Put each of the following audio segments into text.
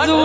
બાજુ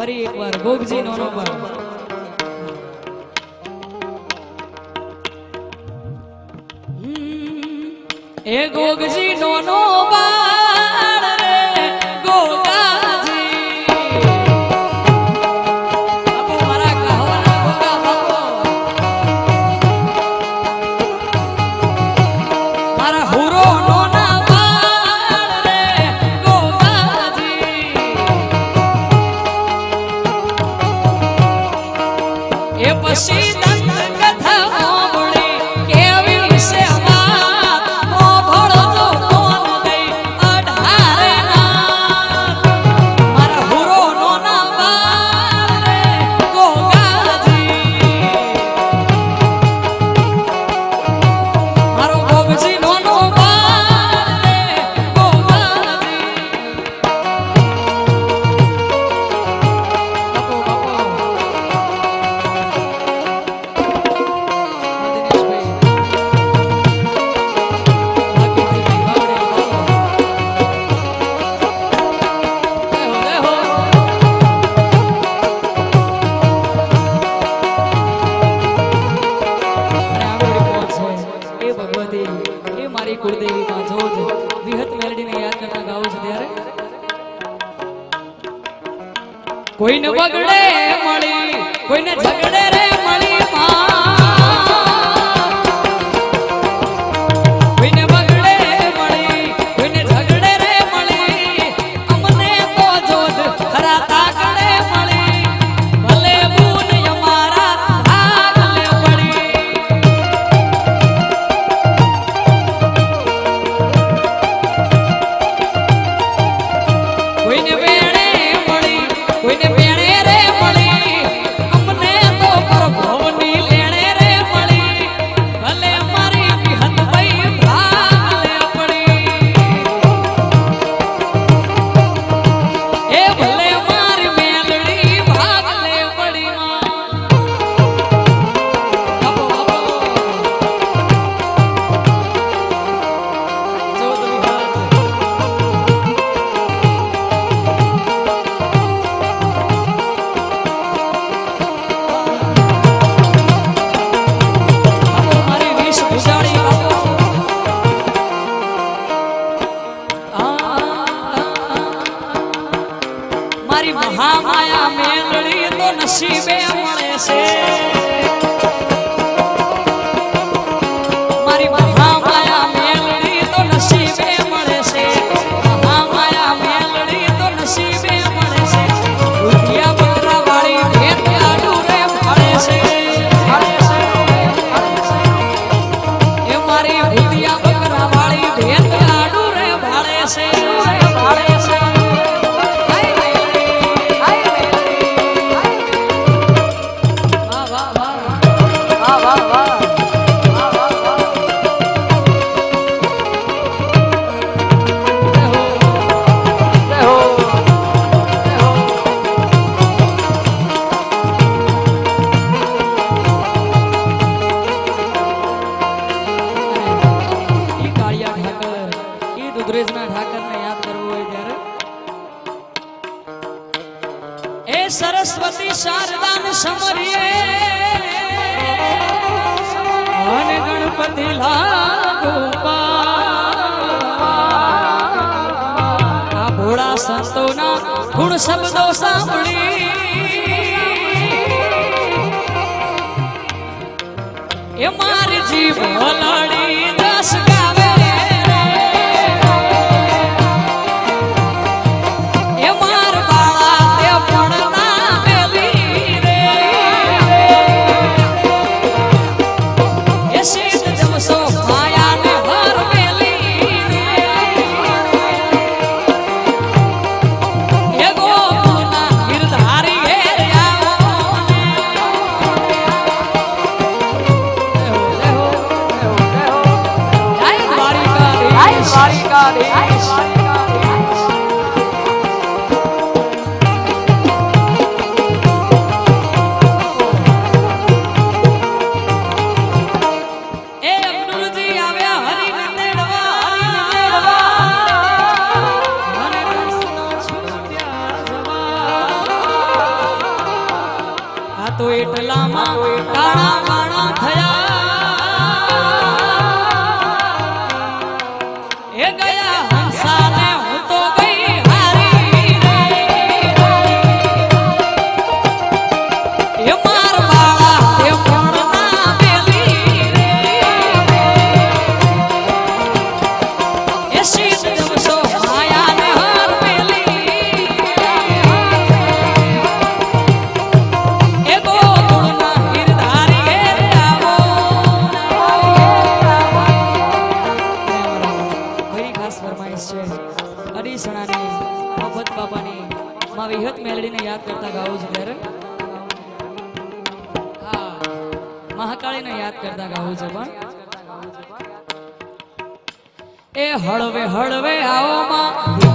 ફરી એકવાર ગોગજી નો નંબર એ ગોગજી નોનો કોઈને બગડે મળી કોઈને ઝઘડે મારી મહામાયા મેળડી તો નસીબે મળે છે. સંતોના ગુણ શબ્દો સાંભળી. એ મારી જીવ વલાડી હળવે આવો માં.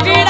આવી